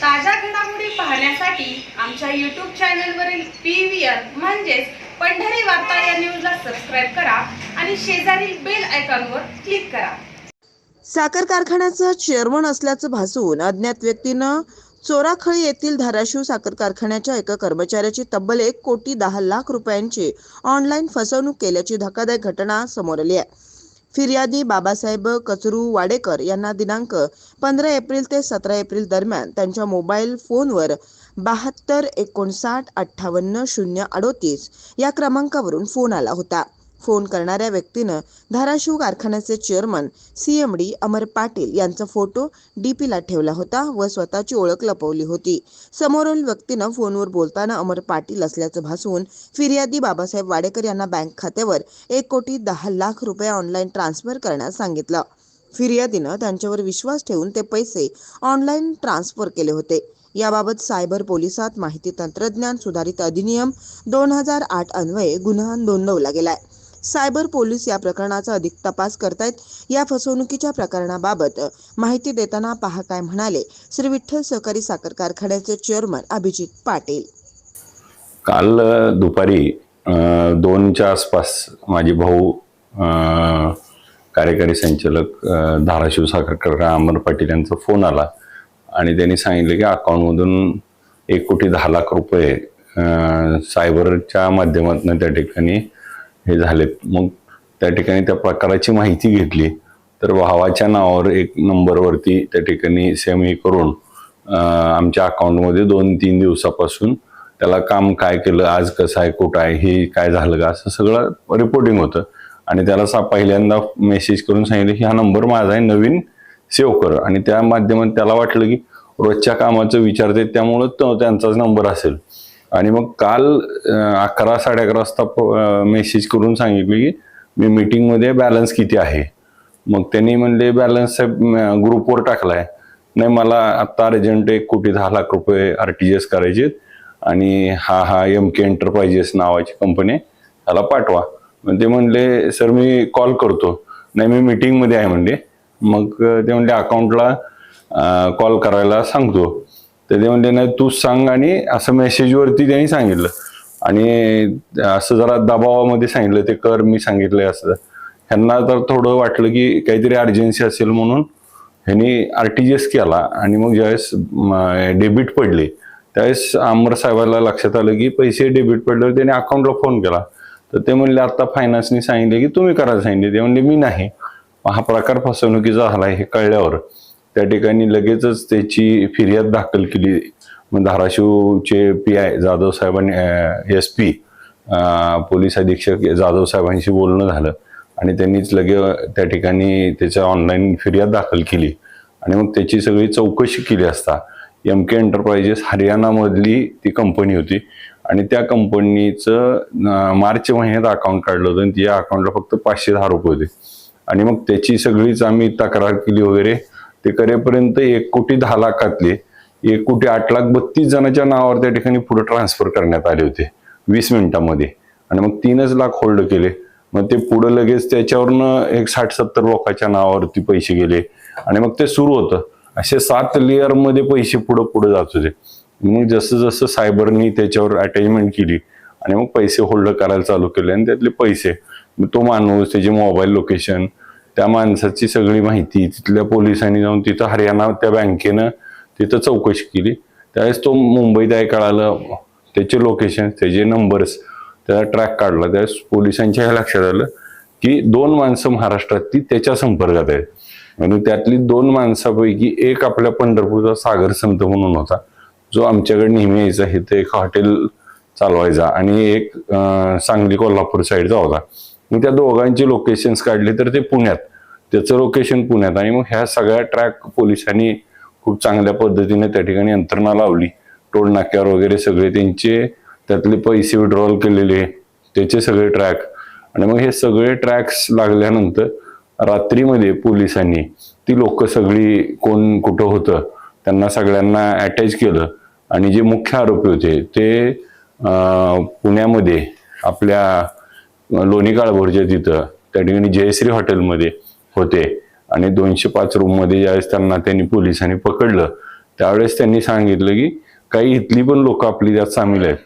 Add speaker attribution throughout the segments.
Speaker 1: ताज्या घडामोडी पाहण्यासाठी आमच्या यूट्यूब चॅनलवरील पी व्ही आर म्हणजेच पंढरी वार्ता या न्यूजला सबस्क्राईब करा आणि शेजारील बेल आयकॉनवर क्लिक करा.
Speaker 2: साखर कारखान्याचा चेअरमन असल्याचं भासून अज्ञात व्यक्तीनं चोराखळी येथील धाराशिव साखर कारखान्याच्या एका कर्मचाऱ्याची तब्बल एक कोटी दहा लाख रुपयांची ऑनलाईन फसवणूक केल्याची धक्कादायक घटना समोर आली आहे. फिर्यादी बाबासाहेब कचरू वाडेकर यांना दिनांक पंधरा एप्रिल ते सतरा एप्रिल दरम्यान त्यांच्या मोबाईल फोनवर बहात्तर एकोणसाठ अठ्ठावन्न शून्य अडोतीस या क्रमांकावरून फोन आला होता. फोन करणाऱ्या व्यक्तीनं धाराशिव कारखान्याचे chairman C M D Amar Patil यांचा फोटो डीपीला ठेवला होता व स्वतःची ओळख लपवली होती. समोरील व्यक्तीनं फोनवर बोलताना अमर पाटील असल्याचं भासून फिर्यादी बाबासाहेब वाडेकर यांना बँक खात्यावर एक कोटी दहा लाख रुपये ऑनलाईन ट्रान्सफर करण्यास सांगितलं. फिर्यादीनं त्यांच्यावर विश्वास ठेवून ते पैसे ऑनलाईन ट्रान्सफर केले होते. याबाबत सायबर पोलिसात माहिती तंत्रज्ञान सुधारित अधिनियम दोन हजार आठ अन्वये गुन्हा नोंदवला गेलाय. सायबर पोलीस या प्रकरणाचा अधिक तपास करतायत. या फसवणुकीच्या प्रकरणाबाबत माहिती देताना पहा काय म्हणाले. श्री विठ्ठल सहकारी साखर कारखान्याचे चेअरमन अभिजित पाटील.
Speaker 3: काल दुपारी दोनच्या आसपास माझे भाऊ कार्यकारी संचालक धाराशिव साखर कारखाना अमर पाटील यांचा फोन आला. आणि त्यांनी सांगितलं की अकाउंटमधून एक कोटी दहा लाख रुपये सायबरच्या माध्यमातून त्या ठिकाणी हे झालेत. मग त्या ठिकाणी त्या प्रकाराची माहिती घेतली. तर भावाच्या नावावर एक नंबरवरती त्या ठिकाणी सेम हे करून आमच्या अकाउंटमध्ये दोन तीन दिवसापासून त्याला काम काय केलं आज कसं आहे कुठं आहे हे काय झालं का असं सगळं रिपोर्टिंग होतं. आणि त्याला सा पहिल्यांदा मेसेज करून सांगितलं की हा नंबर माझा आहे नवीन सेव्ह कर. आणि त्या माध्यमात त्याला वाटलं की रोजच्या कामाचं विचारते त्यामुळं तो त्यांचाच नंबर असेल. आणि मग काल अकरा साडे अकरा वाजता मेसेज करून सांगितलं की मी मीटिंगमध्ये बॅलन्स किती आहे? मग त्यांनी म्हणले बॅलन्स ग्रुपवर टाकलाय. नाही मला आत्ता अर्जंट एक कोटी दहा लाख रुपये आर टी जी एस करायचे आणि हा हा एम के एंटरप्राइजेस नावाची कंपनी त्याला पाठवा. मग ते म्हणले सर मी कॉल करतो. नाही मी मीटिंगमध्ये आहे म्हणले. मग ते म्हणले अकाउंटला कॉल करायला सांगतो. तर ते म्हणले नाही तूच सांग आणि असं मेसेजवरती त्यांनी सांगितलं. आणि असं जरा दबावामध्ये सांगितलं ते कर मी सांगितलंय असं. ह्यांना तर थोडं वाटलं की काहीतरी अर्जन्सी असेल म्हणून ह्यांनी आर टी जी एस केला. आणि मग ज्यावेळेस डेबिट पडले त्यावेळेस अमर साहेबाला लक्षात आलं की पैसे डेबिट पडल्यावर त्याने अकाउंटला फोन केला. तर ते म्हणले आता फायनान्सने सांगितले की तुम्ही करायला सांगितले. ते म्हणले मी नाही. हा प्रकार फसवणुकीचा झाला हे कळल्यावर. त्या ठिकाणी लगेचच त्याची फिर्याद दाखल केली. मग धाराशिवचे पी आय जाधव साहेबांनी एस पी पोलीस अधीक्षक जाधव साहेबांशी बोलणं झालं. आणि त्यांनीच लगे त्या ठिकाणी त्याच्या ऑनलाईन फिर्याद दाखल केली. आणि मग त्याची सगळी चौकशी केली असता. एम के एंटरप्राइजेस हरियाणामधली ती कंपनी होती. आणि त्या कंपनीचं मार्च महिन्यात अकाउंट काढलं होतं. आणि त्या अकाउंटला फक्त पाचशे दहा रुपये होते. आणि मग त्याची सगळीच आम्ही तक्रार केली वगैरे. ते करेपर्यंत एक कोटी दहा लाखातले एक कोटी आठ लाख बत्तीस जणांच्या नावावर त्या ठिकाणी पुढे ट्रान्सफर करण्यात आले होते वीस मिनिटांमध्ये. आणि मग तीनच लाख होल्ड केले. मग ते पुढं लगेच त्याच्यावरनं एक साठ सत्तर लोकांच्या नावावरती पैसे गेले. आणि मग ते सुरू होतं. असे सात लेअरमध्ये पैसे पुढं पुढं जात होते. मग जसं जसं सायबरनी त्याच्यावर अटॅचमेंट केली आणि मग पैसे होल्ड करायला चालू केले आणि त्यातले पैसे मग तो माणूस त्याचे मोबाईल लोकेशन त्या माणसाची सगळी माहिती तिथल्या पोलिसांनी जाऊन तिथं हरियाणा त्या बँकेनं तिथं चौकशी केली. त्यावेळेस तो मुंबईत आहे कळालं त्याचे लोकेशन त्याचे नंबर्स त्याचा ट्रॅक काढला. त्यावेळेस पोलिसांच्या हे लक्षात आलं की दोन माणसं महाराष्ट्रातली त्याच्या संपर्कात आहेत. आणि त्यातली दोन माणसापैकी एक आपल्या पंढरपूरचा सागर संत म्हणून होता. जो आमच्याकडे नेहमी यायचा हे ते एक हॉटेल चालवायचा आणि एक सांगली कोल्हापूर साईडचा होता. मग त्या दोघांचे लोकेशन्स काढले तर ते पुण्यात. त्याचं लोकेशन पुण्यात. आणि मग ह्या सगळ्या ट्रॅक पोलिसांनी खूप चांगल्या पद्धतीने त्या ठिकाणी यंत्रणा लावली. टोल नाक्यावर वगैरे सगळे त्यांचे त्यातले पैसे विड्रॉल केलेले त्याचे सगळे ट्रॅक आणि मग हे सगळे ट्रॅक्स लागल्यानंतर रात्रीमध्ये पोलिसांनी ती लोक सगळी कोण कुठं होतं त्यांना सगळ्यांना अटॅच केलं. आणि जे मुख्य आरोपी होते ते पुण्यामध्ये आपल्या लोणी काळभोरच्या तिथं. त्या ठिकाणी जयश्री हॉटेलमध्ये होते. आणि दोनशे पाच रूममध्ये ज्यावेळेस त्यांना त्यांनी पोलिसांनी पकडलं त्यावेळेस त्यांनी सांगितलं की काही इथली पण लोक आपली त्यात सामील आहेत.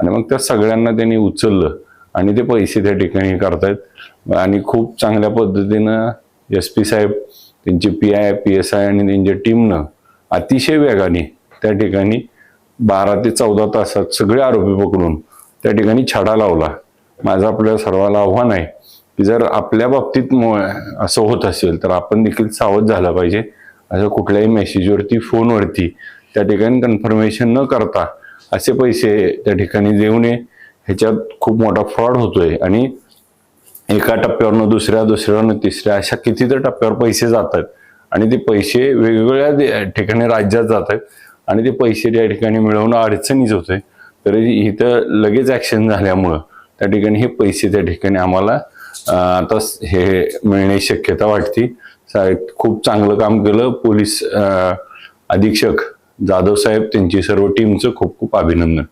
Speaker 3: आणि मग त्या सगळ्यांना त्यांनी उचललं आणि ते पैसे त्या ठिकाणी करतायत आणि खूप चांगल्या पद्धतीनं एस पी साहेब त्यांचे P I P S I आणि त्यांच्या टीमनं अतिशय वेगाने त्या ठिकाणी बारा ते चौदा तासात सगळे आरोपी पकडून त्या ठिकाणी छडा लावला. माझं आपल्या सर्वाला आव्हान आहे की जर आपल्या बाबतीत असं होत असेल तर आपण देखील सावध झालं पाहिजे. असं कुठल्याही मेसेजवरती फोनवरती त्या ठिकाणी कन्फर्मेशन न करता असे पैसे त्या ठिकाणी देऊ नये. ह्याच्यात खूप मोठा फ्रॉड होतोय आणि एका टप्प्यावरनं दुसऱ्या दुसऱ्यावरनं तिसऱ्या अशा कितीतरी टप्प्यावर पैसे जातात आणि ते पैसे वेगवेगळ्या ठिकाणी राज्यात जात आहेत आणि ते पैसे त्या ठिकाणी मिळवणं अडचणीच होतंय. तरी इथं लगेच ऍक्शन झाल्यामुळं त्या ठिकाणी हे पैसे त्या ठिकाणी आम्हाला आता हे मिळण्याची शक्यता वाटते. खूप चांगलं काम केलं. पोलीस अधीक्षक जाधव साहेब त्यांची सर्व टीमचं खूप खूप अभिनंदन.